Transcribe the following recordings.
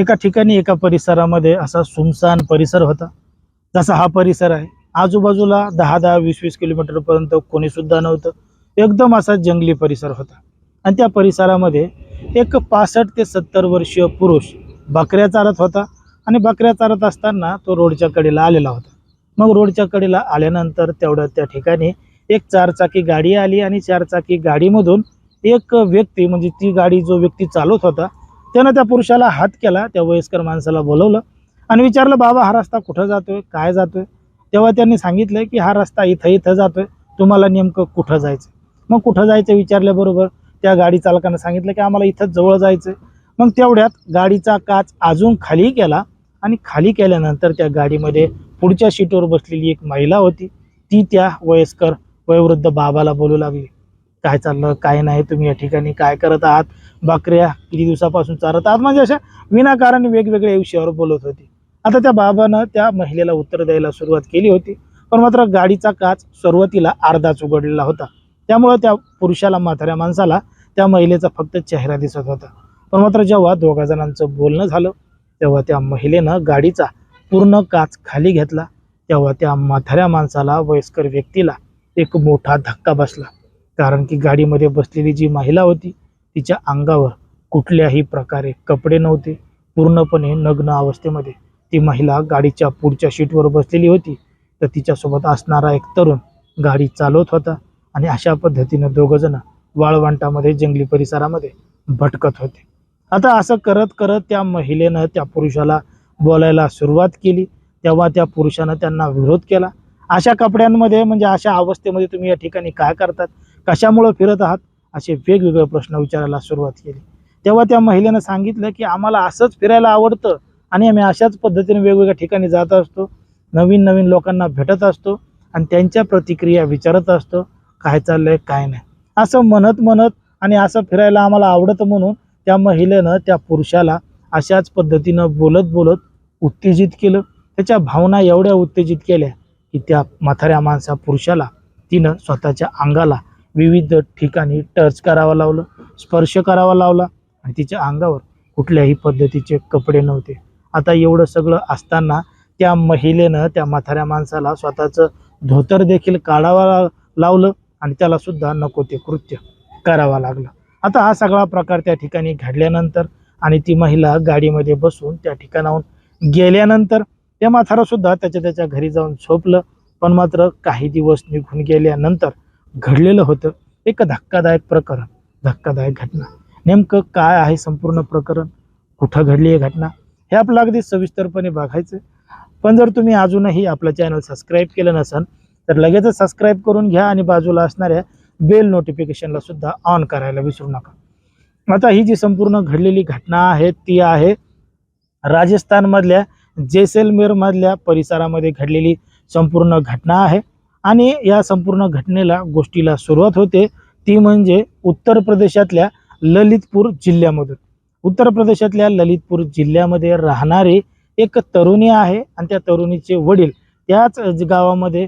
एका ठिकाणी एका परिसरामध्ये असा सुमसान परिसर होता. जसा हा परिसर आहे आजूबाजूला दहा दहा वीस वीस किलोमीटरपर्यंत कोणीसुद्धा नव्हतं. एकदम असा जंगली परिसर होता. आणि त्या परिसरामध्ये एक पासष्ट ते सत्तर वर्षीय पुरुष बकऱ्या चारत होता आणि बकऱ्या चारत असताना तो रोडच्या कडेला आलेला होता. मग रोडच्या कडेला आल्यानंतर तेवढ्या त्या ठिकाणी एक चारचाकी गाडी आली आणि चारचाकी गाडीमधून एक व्यक्ती म्हणजे ती गाडी जो व्यक्ती चालवत होता त्यानं त्या पुरुषाला हात केला त्या वयस्कर माणसाला बोलवलं आणि विचारलं बाबा हा रस्ता कुठं जातोय? काय जातोय? तेव्हा त्यांनी सांगितलं की हा रस्ता इथं इथं जातोय. तुम्हाला नेमकं कुठं जायचं मग कुठं जायचं विचारल्याबरोबर त्या गाडी चालकानं सांगितलं की आम्हाला इथं जवळ जायचं मग तेवढ्यात गाडीचा काच अजून खाली केला आणि खाली केल्यानंतर त्या गाडीमध्ये पुढच्या सीटवर बसलेली एक महिला होती. ती त्या वयस्कर वयोवृद्ध बाबाला बोलू लागली. काय चाललं? काय नाही? तुम्ही या ठिकाणी काय करत आहात? बाकऱ्या किती दिवसापासून चारत आहात? म्हणजे अशा विनाकारण वेगवेगळ्या विषयावर बोलत होती. आता त्या बाबानं त्या महिलेला उत्तर द्यायला सुरुवात केली होती. पण मात्र गाडीचा काच सुरुवातीला अर्धाच उघडलेला होता. त्यामुळं त्या पुरुषाला म्हाताऱ्या माणसाला त्या महिलेचा फक्त चेहरा दिसत होता. पण मात्र जेव्हा दोघा जणांचं बोलणं झालं तेव्हा त्या महिलेनं गाडीचा पूर्ण काच खाली घेतला. तेव्हा त्या म्हाताऱ्या माणसाला वयस्कर व्यक्तीला एक मोठा धक्का बसला. कारण की गाडीमध्ये बसलेली जी महिला होती तिच्या अंगावर कुठल्याही प्रकारे कपडे नव्हते. पूर्णपणे नग्न अवस्थेमध्ये ती महिला गाडीच्या पुढच्या शीटवर बसलेली होती. तर तिच्यासोबत असणारा एक तरुण गाडी चालवत होता आणि अशा पद्धतीनं दोघंजणं वाळवंटामध्ये जंगली परिसरामध्ये भटकत होते. आता असं करत करत त्या महिलेनं त्या पुरुषाला बोलायला सुरुवात केली. तेव्हा त्या पुरुषानं त्यांना विरोध केला. अशा कपड्यांमध्ये म्हणजे अशा अवस्थेमध्ये तुम्ही या ठिकाणी काय करतात? कशामुळं फिरत आहात? असे वेगवेगळे प्रश्न विचारायला सुरुवात केली. तेव्हा त्या महिलेनं सांगितलं की आम्हाला असंच फिरायला आवडतं आणि आम्ही अशाच पद्धतीने वेगवेगळ्या ठिकाणी जात असतो नवीन नवीन लोकांना भेटत असतो आणि त्यांच्या प्रतिक्रिया विचारत असतो काय चाललंय काय नाही. असं म्हणत म्हणत आणि असं फिरायला आम्हाला आवडतं म्हणून त्या महिलेनं त्या पुरुषाला अशाच पद्धतीनं बोलत बोलत उत्तेजित केलं. त्याच्या भावना एवढ्या उत्तेजित केल्या की त्या म्हाताऱ्या माणसा पुरुषाला तिनं स्वतःच्या अंगाला विविध ठिकाणी टच करावं लावलं स्पर्श करावा लावला आणि तिच्या अंगावर कुठल्याही पद्धतीचे कपडे नव्हते. आता एवढं सगळं असताना त्या महिलेनं त्या म्हाताऱ्या माणसाला स्वतःचं धोतर देखील काढावा लावलं आणि त्याला सुद्धा नको ते कृत्य करावा लागलं. आता हा सगळा प्रकार त्या ठिकाणी घडल्यानंतर आणि ती महिला गाडीमध्ये बसून त्या ठिकाणाहून गेल्यानंतर त्या म्हातारासुद्धा त्याच्या त्याच्या घरी जाऊन झोपलं. पण मात्र काही दिवस निघून गेल्यानंतर घडलेलं होतं. एक धक्कादायक प्रकरण धक्कादायक घटना. नेमकं काय आहे संपूर्ण प्रकरण? कुठं घडली आहे घटना? हे आपलं अगदी सविस्तरपणे बघायचं पण जर तुम्ही अजूनही आपलं चॅनल सबस्क्राईब केलं नसाल तर लगेचच सबस्क्राईब करून घ्या आणि बाजूला असणाऱ्या बेल नोटिफिकेशनला सुद्धा ऑन करायला विसरू नका. आता ही जी संपूर्ण घडलेली घटना आहे ती आहे राजस्थानमधल्या जैसलमेरमधल्या परिसरामध्ये घडलेली संपूर्ण घटना आहे. आणि या संपूर्ण घटनेला गोष्टीला सुरुवात होते ती म्हणजे उत्तर प्रदेशातल्या ललितपूर जिल्ह्यामधून. उत्तर प्रदेशातल्या ललितपूर जिल्ह्यामध्ये राहणारी एक तरुणी आहे आणि त्या तरुणीचे वडील त्याच गावामध्ये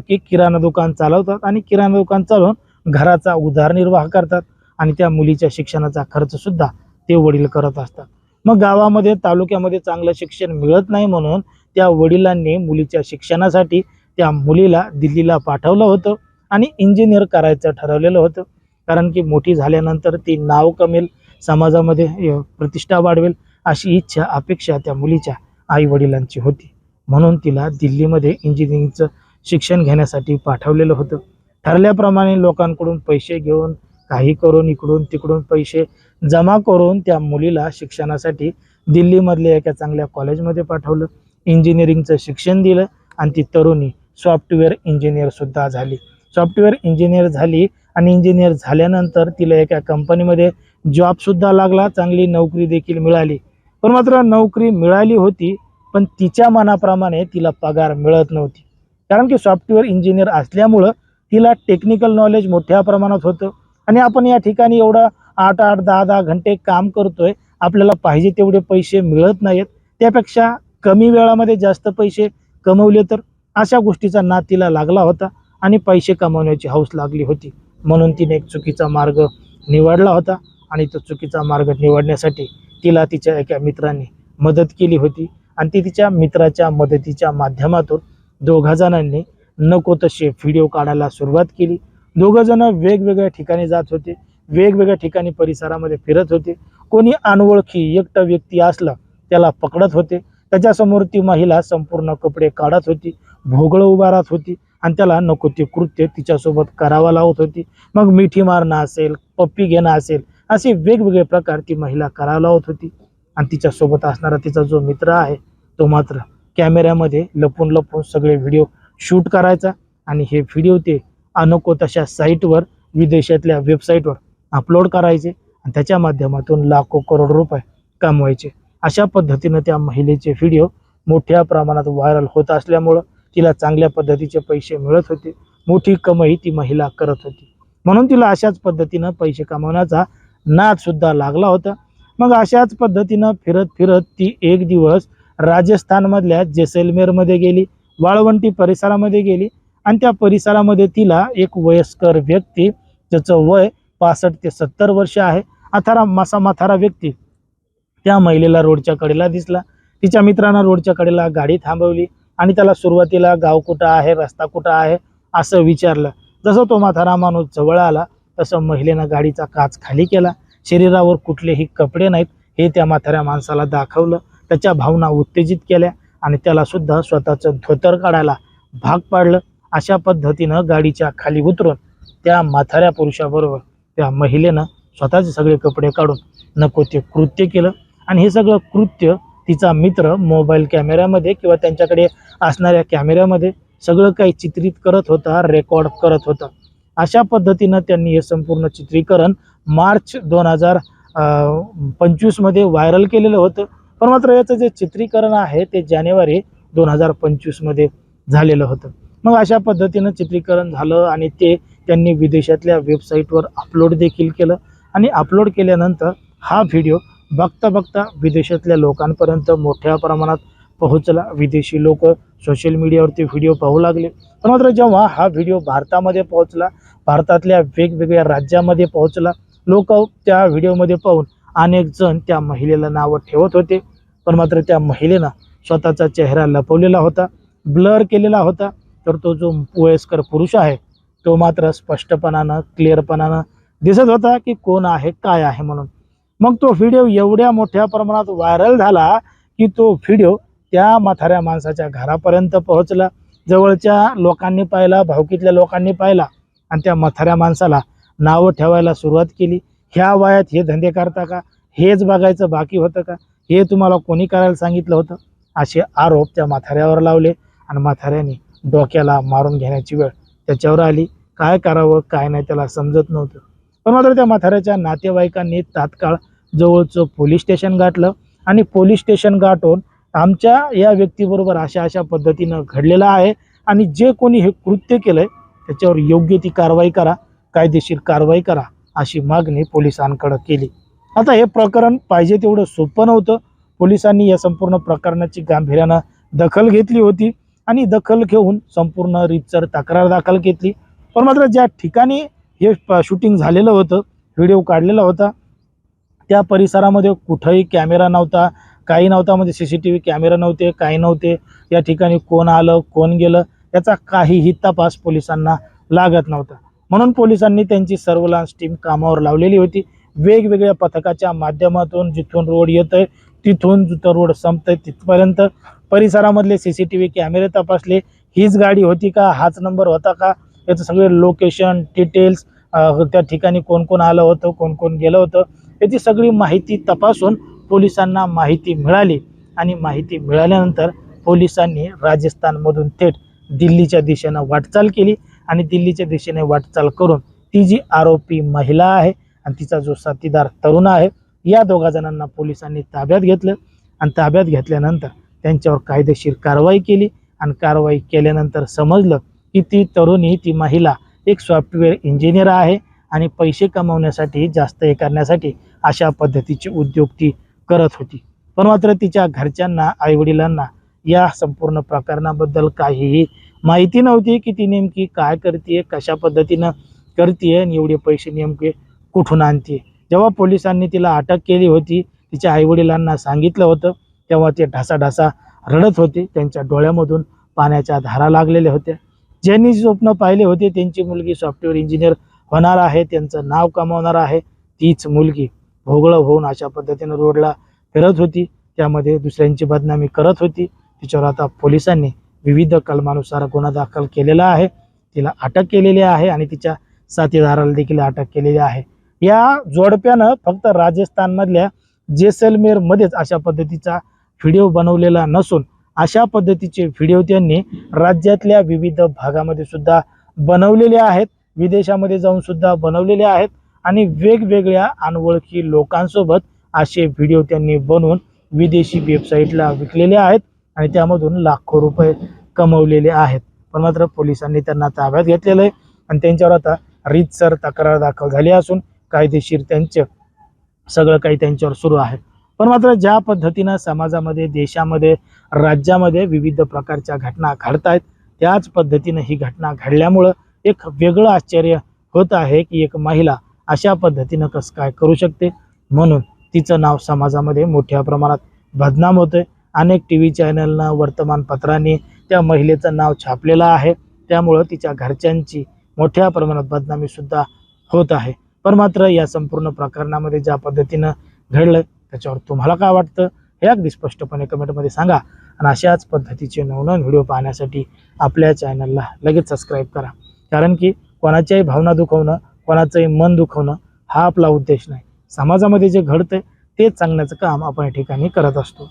की किराणा दुकान चालवतात आणि किराणा दुकान चालवून घराचा उदारनिर्वाह करतात आणि त्या मुलीच्या शिक्षणाचा खर्चसुद्धा ते वडील करत असतात. मग गावामध्ये तालुक्यामध्ये चांगलं शिक्षण मिळत नाही म्हणून त्या वडिलांनी मुलीच्या शिक्षणासाठी त्या मुलीला दिल्लीला पाठवलं होतं आणि इंजिनियर करायचं ठरवलेलं होतं. कारण की मोठी झाल्यानंतर ती नाव कमेल समाजामध्ये प्रतिष्ठा वाढवेल अशी इच्छा अपेक्षा त्या मुलीच्या आईवडिलांची होती. म्हणून तिला दिल्लीमध्ये इंजिनिअरिंगचं शिक्षण घेण्यासाठी पाठवलेलं होतं. ठरल्याप्रमाणे लोकांकडून पैसे घेऊन काही करून इकडून तिकडून पैसे जमा करून त्या मुलीला शिक्षणासाठी दिल्लीमधल्या एका चांगल्या कॉलेजमध्ये पाठवलं. इंजिनिअरिंगचं शिक्षण दिलं आणि ती तरुणी सॉफ्टवेअर इंजिनियरसुद्धा झाली. सॉफ्टवेअर इंजिनियर झाली आणि इंजिनियर झाल्यानंतर तिला एका कंपनीमध्ये जॉबसुद्धा लागला चांगली नोकरी देखील मिळाली. पण मात्र नोकरी मिळाली होती पण तिच्या मनाप्रमाणे तिला पगार मिळत नव्हती. कारण की सॉफ्टवेअर इंजिनियर असल्यामुळं तिला टेक्निकल नॉलेज मोठ्या प्रमाणात होतं. आणि आपण या ठिकाणी एवढं आठ आठ दहा दहा घंटे काम करतोय आपल्याला पाहिजे तेवढे पैसे मिळत नाहीत. त्यापेक्षा कमी वेळामध्ये जास्त पैसे कमवले तर अशा गोष्टीचा ना तिला लागला होता आणि पैसे कमवण्याची हौस लागली होती. म्हणून तिने एक चुकीचा मार्ग निवडला होता आणि तो चुकीचा मार्ग निवडण्यासाठी तिला तिच्या एका मित्रांनी मदत केली होती आणि ती तिच्या मित्राच्या मदतीच्या माध्यमातून दोघा जणांनी नको तसे व्हिडिओ काढायला सुरुवात केली. दोघं जण वेगवेगळ्या ठिकाणी जात होते वेगवेगळ्या ठिकाणी परिसरामध्ये फिरत होते. कोणी अनोळखी एकटा व्यक्ती असला त्याला पकडत होते. त्याच्यासमोर ती महिला संपूर्ण कपडे काढत होती. भोगळं राहत होती आणि त्याला नको ते कृत्य तिच्यासोबत करावं लावत होती. मग मिठी मारणं असेल पप्पी घेणं असेल असे वेगवेगळे प्रकार ती महिला करावा लावत होती. आणि तिच्यासोबत असणारा तिचा जो मित्र आहे तो मात्र कॅमेऱ्यामध्ये लपून लपून सगळे व्हिडिओ शूट करायचा. आणि हे व्हिडिओ ते अनको तशा साईटवर विदेशातल्या वेबसाईटवर अपलोड करायचे आणि त्याच्या माध्यमातून लाखो करोड रुपये कमवायचे. अशा पद्धतीनं त्या महिलेचे व्हिडिओ मोठ्या प्रमाणात व्हायरल होत असल्यामुळं तिला चांगल्या पद्धतीचे पैसे मिळत होते. मोठी कमाई ती महिला करत होती. म्हणून तिला अशाच पद्धतीनं पैसे कमावण्याचा नादसुद्धा लागला होता. मग अशाच पद्धतीनं फिरत फिरत ती एक दिवस राजस्थानमधल्या जैसलमेरमध्ये गेली वाळवंटी परिसरामध्ये गेली आणि त्या परिसरामध्ये तिला एक वयस्कर व्यक्ती ज्याचं वय पासष्ट ते सत्तर वर्ष आहे अथारा मासा माथारा व्यक्ती त्या महिलेला रोडच्या कडेला दिसला. तिच्या मित्रांना रोडच्या कडेला गाडी थांबवली. आणि त्याला सुरुवातीला गाव कुठं आहे रस्ता कुठं आहे असं विचारलं. जसं तो म्हातारा माणूस जवळ आला तसं महिलेनं गाडीचा काच खाली केला. शरीरावर कुठलेही कपडे नाहीत हे त्या म्हाताऱ्या माणसाला दाखवलं. त्याच्या भावना उत्तेजित केल्या आणि त्याला सुद्धा स्वतःचं धोतर काढायला भाग पाडलं. अशा पद्धतीनं गाडीच्या खाली उतरून त्या म्हाताऱ्या पुरुषाबरोबर त्या महिलेनं स्वतःचे सगळे कपडे काढून नको ते कृत्य केलं. आणि हे सगळं कृत्य तिचा मित्र मोबाईल कॅमेऱ्यामध्ये किंवा त्यांच्याकडे असणाऱ्या कॅमेऱ्यामध्ये सगळं काही चित्रित करत होता रेकॉर्ड करत होता. अशा पद्धतीनं त्यांनी हे संपूर्ण चित्रीकरण मार्च दोन हजार पंचवीसमध्ये व्हायरल केलेलं होतं. पण मात्र याचं जे चित्रीकरण आहे ते जानेवारी दोन हजार पंचवीसमध्ये झालेलं होतं. मग अशा पद्धतीनं चित्रीकरण झालं आणि ते त्यांनी विदेशातल्या वेबसाईटवर अपलोड देखील केलं. आणि अपलोड केल्यानंतर हा व्हिडिओ बघता बघता विदेशातल्या लोकांपर्यंत मोठ्या प्रमाणात पोहोचला. विदेशी लोक सोशल मीडियावरती व्हिडिओ पाहू लागले. पण मात्र जेव्हा हा व्हिडिओ भारतामध्ये पोहोचला भारतातल्या वेगवेगळ्या राज्यामध्ये पोहोचला लोक त्या व्हिडिओमध्ये पाहून अनेक जण त्या महिलेला नावं ठेवत होते. पण मात्र त्या महिलेनं स्वतःचा चेहरा लपवलेला होता ब्लर केलेला होता. तर तो जो वयस्कर पुरुष आहे तो मात्र स्पष्टपणानं क्लिअरपणानं दिसत होता की कोण आहे काय आहे म्हणून. मग तो व्हिडिओ एवढ्या मोठ्या प्रमाणात व्हायरल झाला की तो व्हिडिओ त्या म्हाताऱ्या माणसाच्या घरापर्यंत पोहोचला. जवळच्या लोकांनी पाहिला भावकीतल्या लोकांनी पाहिला आणि त्या म्हाताऱ्या माणसाला नावं ठेवायला सुरुवात केली. ह्या वयात हे धंदे करता का? हेच बघायचं बाकी होतं का? हे तुम्हाला कोणी करायला सांगितलं होतं? असे आरोप त्या म्हाताऱ्यावर लावले आणि म्हाताऱ्याने डोक्याला मारून घेण्याची वेळ त्याच्यावर आली. काय करावं काय नाही त्याला समजत नव्हतं. पण मात्र त्या म्हाताऱ्याच्या नातेवाईकांनी तात्काळ जवळचं पोलीस स्टेशन गाठलं आणि पोलीस स्टेशन गाठून आमच्या या व्यक्तीबरोबर अशा अशा पद्धतीनं घडलेलं आहे. आणि जे कोणी हे कृत्य केलंय त्याच्यावर योग्य ती कारवाई करा कायदेशीर कारवाई करा अशी मागणी पोलिसांकडं केली. आता हे प्रकरण पाहिजे तेवढं सोपं नव्हतं. पोलिसांनी या संपूर्ण प्रकरणाची गांभीर्यानं दखल घेतली होती आणि दखल घेऊन संपूर्ण रीतसर तक्रार दाखल केली पण मात्र ज्या ठिकाणी हे शूटिंग झालेलं होतं व्हिडिओ काढलेला होता त्या परिसरामध्ये कुठंही कॅमेरा नव्हता काही नव्हता म्हणजे C C T V camera नव्हते काही नव्हते. या ठिकाणी कोण आलं कोण गेलं याचा काहीही तपास पोलिसांना लागत नव्हता. म्हणून पोलिसांनी त्यांची सर्वलान्स टीम कामावर लावलेली होती. वेगवेगळ्या पथकाच्या माध्यमातून जिथून रोड येत आहे तिथून जिथं रोड संपतंय तिथपर्यंत परिसरामधले सी सी टी व्ही कॅमेरे तपासले. हीच गाडी होती का? हाच नंबर होता का? याचं सगळे लोकेशन डिटेल्स त्या ठिकाणी कोण कोण आलं होतं कोण कोण गेलं होतं याची सगळी माहिती तपासून पोलिसांना माहिती मिळाली. आणि माहिती मिळाल्यानंतर पोलिसांनी राजस्थानमधून थेट दिल्लीच्या दिशेनं वाटचाल केली आणि दिल्लीच्या दिशेने वाटचाल करून ती जी आरोपी महिला आहे आणि तिचा जो साथीदार तरुण आहे या दोघा जणांना पोलिसांनी ताब्यात घेतलं. आणि ताब्यात घेतल्यानंतर त्यांच्यावर कायदेशीर कारवाई केली. आणि कारवाई केल्यानंतर समजलं की ती तरुणी ती महिला एक सॉफ्टवेअर इंजिनियर आहे. आणि पैसे कमवण्यासाठी जास्त हे करण्यासाठी अशा पद्धतीचे उद्योग ती करत होती. पण मात्र तिच्या घरच्यांना आईवडिलांना या संपूर्ण प्रकरणाबद्दल काहीही माहिती नव्हती की ती नेमकी काय करते कशा पद्धतीनं करते आणि एवढे पैसे नेमके कुठून आणते जेव्हा पोलिसांनी तिला अटक केली होती तिच्या आईवडिलांना सांगितलं होतं तेव्हा ते ढासाढासा रडत होते. त्यांच्या डोळ्यामधून पाण्याच्या धारा लागलेल्या होत्या. ज्यांनी स्वप्न पाहिले होते त्यांची मुलगी सॉफ्टवेअर इंजिनियर होणार आहे त्यांचं नाव कमावणार आहे तीच मुलगी भोगळं होऊन अशा पद्धतीनं रोडला फिरत होती. त्यामध्ये दुसऱ्यांची बदनामी करत होती. तिच्यावर आता पोलिसांनी विविध कलमानुसार गुन्हा दाखल केलेला आहे. तिला अटक केलेली आहे आणि तिच्या साथीदाराला देखील अटक केलेली आहे. या जोडप्यानं फक्त राजस्थानमधल्या जेसलमेरमध्येच अशा पद्धतीचा व्हिडिओ बनवलेला नसून अशा पद्धतीचे व्हिडिओ त्यांनी राज्यातल्या विविध भागामध्ये सुद्धा बनवलेले आहेत. विदेशामध्ये जाऊन सुद्धा बनवलेले आहेत आणि वेगवेगळ्या अनवळखी लोकांसोबत असे व्हिडिओ त्यांनी बनवून विदेशी वेबसाईटला विकलेले आहेत आणि त्यामधून लाखो रुपये कमवलेले आहेत. पण मात्र पोलिसांनी त्यांना ताब्यात घेतलेलं आहे आणि त्यांच्यावर आता रीतसर तक्रार दाखल झाली असून कायदेशीर त्यांचं सगळं काही त्यांच्यावर सुरू आहे. पण मात्र ज्या पद्धतीनं समाजामध्ये देशामध्ये राज्यामध्ये विविध प्रकारच्या घटना घडत आहेत त्याच पद्धतीनं ही घटना घडल्यामुळं एक वेगळं आश्चर्य होत आहे की एक महिला अशा पद्धतीनं कसं काय करू शकते? म्हणून तिचं नाव समाजामध्ये मोठ्या प्रमाणात बदनाम होतंय. अनेक टी व्ही चॅनलनं वर्तमानपत्रांनी त्या महिलेचं नाव छापलेलं आहे. त्यामुळं तिच्या घरच्यांची मोठ्या प्रमाणात बदनामीसुद्धा होत आहे. पण मात्र या संपूर्ण प्रकरणामध्ये ज्या पद्धतीनं घडलं त्याच्यावर तुम्हाला काय वाटतं? हे अगदी स्पष्टपणे कमेंटमध्ये सांगा. आणि अशाच पद्धतीचे नवनवीन व्हिडिओ पाहण्यासाठी आपल्या चॅनलला लगेच सबस्क्राईब करा. कारण की कोणाच्याही भावना दुखवणं कोणाचंही मन दुखवणं हा आपला उद्देश नाही. समाजामध्ये जे घडतं तेच सांगण्याचं काम आपण या ठिकाणी करत असतो.